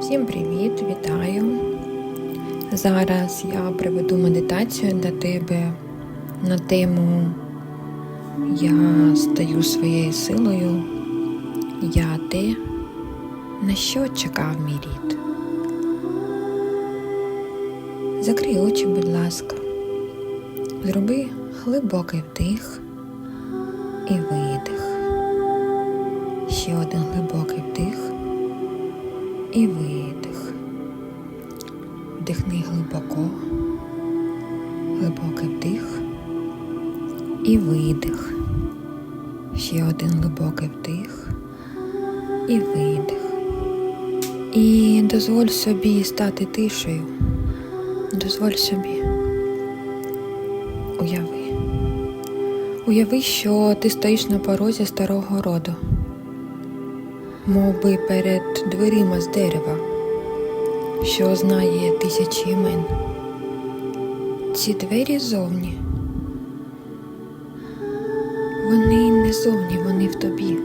Всім привіт, вітаю! Зараз я проведу медитацію для тебе на тему Я стаю своєю силою, я те, на що чекав мій рід. Закрий очі, будь ласка, зроби глибокий вдих і видих. Ще один глибокий вдих і видих. Вдихни глибоко, глибокий вдих і видих. Ще один глибокий вдих і видих. І дозволь собі стати тишею. Дозволь собі. Уяви. Уяви, що ти стоїш на порозі старого роду мов би перед дверима з дерева, що знає тисячі імен. Ці двері зовні. Вони не зовні, вони в тобі.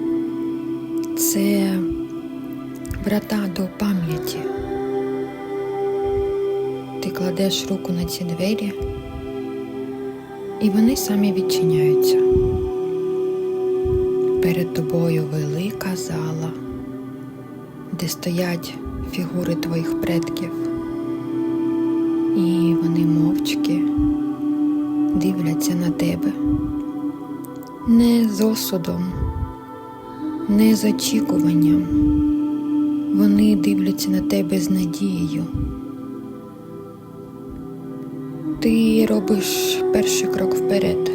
Це врата до пам'яті. Ти кладеш руку на ці двері, і вони самі відчиняються. Перед тобою велика зала де стоять фігури твоїх предків, і вони мовчки дивляться на тебе не з осудом, не з очікуванням. Вони дивляться на тебе з надією. Ти робиш перший крок вперед.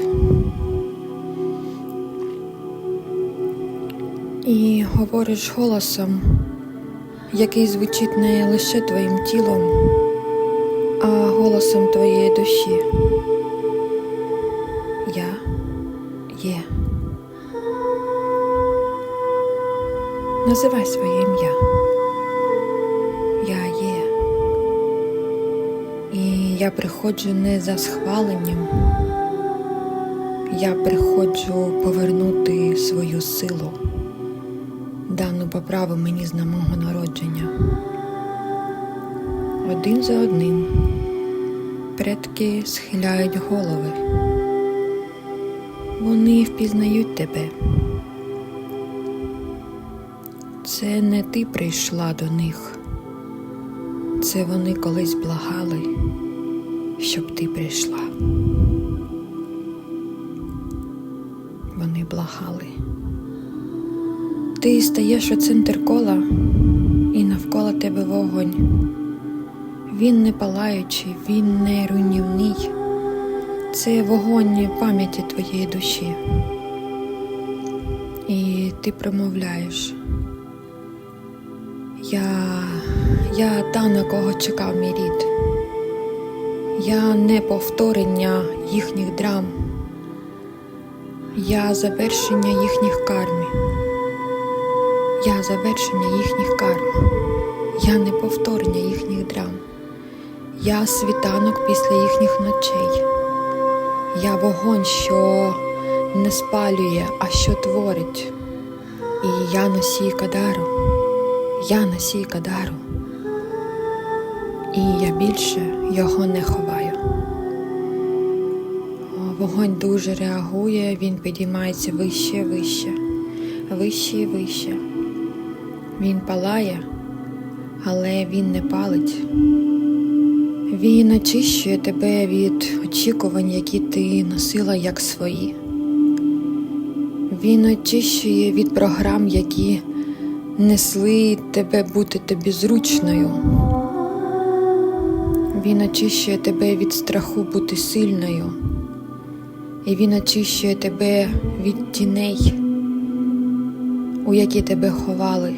І говориш голосом, який звучить не лише твоїм тілом, а голосом твоєї душі. Я є. Називай своє ім'я. Я є. І я приходжу не за схваленням. Я приходжу повернути свою силу дану мені з мого народження. Один за одним предки схиляють голови. Вони впізнають тебе. Це не ти прийшла до них, це вони колись благали, щоб ти прийшла. Вони благали. Ти стаєш у центр кола, і навколо тебе вогонь. Він не палаючий, він не руйнівний. Це вогонь пам'яті твоєї душі. І ти промовляєш. Я, я та, на кого чекав мій рід. Я не повторення їхніх драм. Я завершення їхніх кармів. Я завершення їхніх карм, я не повторення їхніх драм, я світанок після їхніх ночей, я вогонь, що не спалює, а що творить. І я носій Кадару, я носій Кадару, і я більше його не ховаю. Вогонь дуже реагує, він підіймається вище, вище, вище і вище. Він палає, але він не палить. Він очищує тебе від очікувань, які ти носила як свої. Він очищує від програм, які несли тебе бути тобі зручною. Він очищує тебе від страху бути сильною. І він очищує тебе від тіней, у які тебе ховали.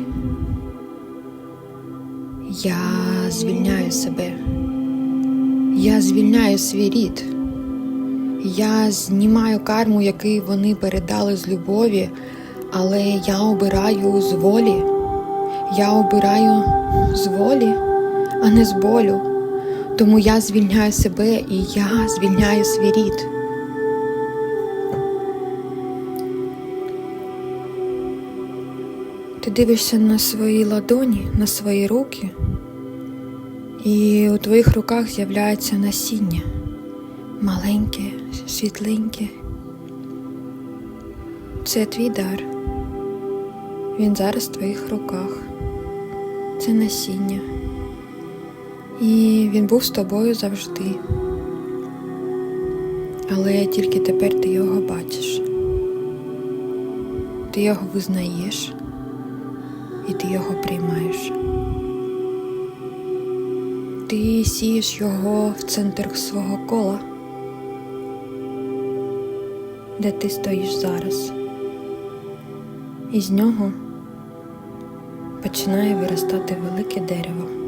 Я звільняю себе, я звільняю свій рід, я знімаю карму, який вони передали з любові, але я обираю з волі, я обираю з волі, а не з болю. Тому я звільняю себе і я звільняю свій рід. Ти дивишся на свої ладоні, на свої руки, І у твоїх руках з'являється насіння. Маленьке, світленьке. Це твій дар. Він зараз в твоїх руках. Це насіння. І він був з тобою завжди. Але тільки тепер ти його бачиш. Ти його визнаєш і ти його приймаєш. Ти сієш його в центр свого кола, де ти стоїш зараз. І з нього починає виростати велике дерево.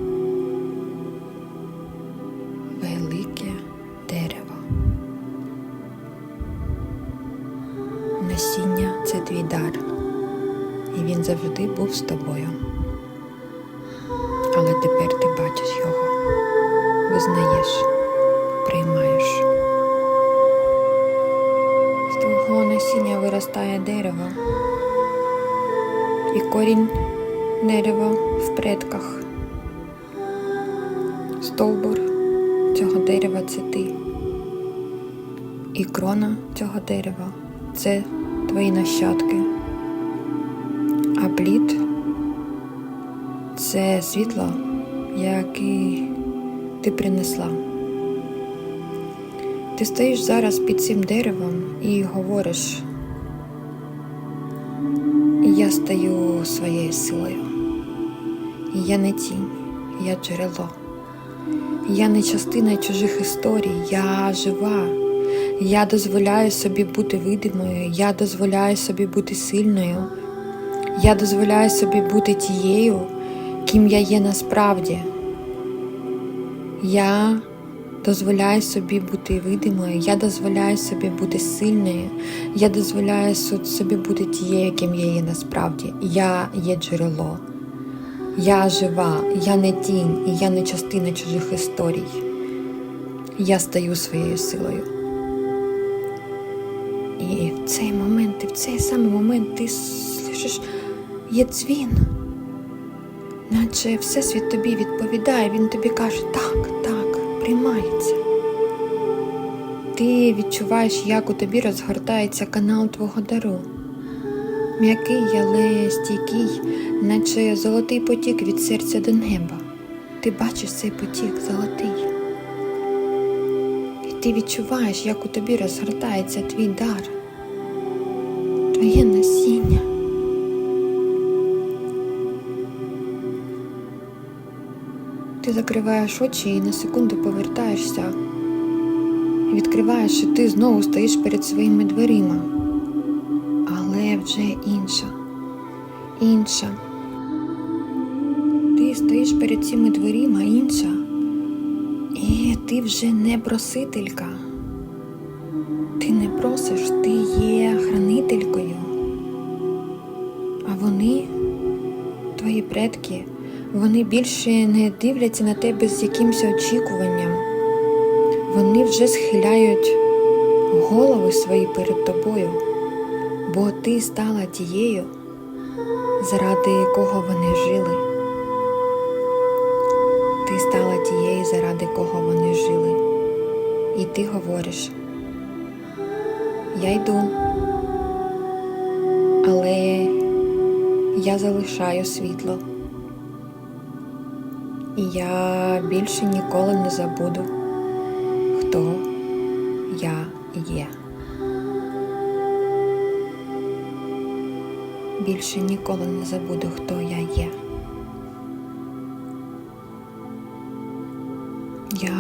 Він завжди був з тобою. Але тепер ти бачиш його, визнаєш, приймаєш. З твого насіння виростає дерево, і корінь дерева в предках. Стовбур цього дерева це ти. І крона цього дерева це твої нащадки. Плід це світло, яке ти принесла. Ти стоїш зараз під цим деревом і говориш, я стаю своєю силою. Я не тінь, я джерело. Я не частина чужих історій, я жива. Я дозволяю собі бути видимою, я дозволяю собі бути сильною, я дозволяю собі бути тією, ким я є насправді. Я дозволяю собі бути видимою, я дозволяю собі бути сильною, я дозволяю собі бути тією, ким я є насправді. Я є джерело. Я жива, я не тінь, і я не частина чужих історій. Я стаю своєю силою. І в цей момент, і в цей самий момент ти слышиш, є дзвін. Наче Всесвіт тобі відповідає, він тобі каже, так, так, приймається. Ти відчуваєш, як у тобі розгортається канал твого дару. М'який, але стійкий, наче золотий потік від серця до неба. Ти бачиш цей потік золотий. І ти відчуваєш, як у тобі розгортається твій дар, твоє насіння. Ти закриваєш очі і на секунду повертаєшся. І відкриваєш, що ти знову стоїш перед своїми дверима. Але вже інша. Інша. Ти стоїш перед цими дверима інша. І ти вже не просителька. Ти не просиш, ти є хранителькою. А вони, твої предки, вони більше не дивляться на тебе з якимось очікуванням. Вони вже схиляють голови свої перед тобою, бо ти стала тією, заради кого вони жили. Ти стала тією, заради кого вони жили. І ти говориш, я йду, але я залишаю світло. Я більше ніколи не забуду, хто я є. Більше ніколи не забуду, хто я є. Я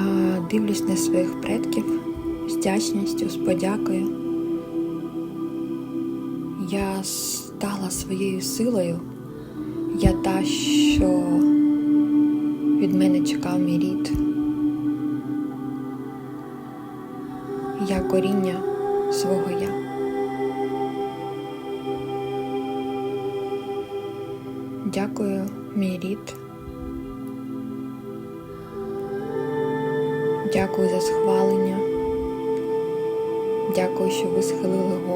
дивлюсь на своїх предків з вдячністю, з подякою. Я стала своєю силою. Я та, що від мене чекав мій рід. Я коріння свого я. Дякую, мій рід. Дякую за схвалення. Дякую, що ви схилили голови.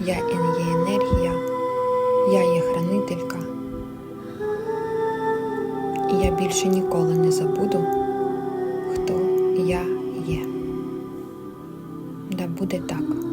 Я є енергія, я є хранителька. І я більше ніколи не забуду, хто я є. Да буде так.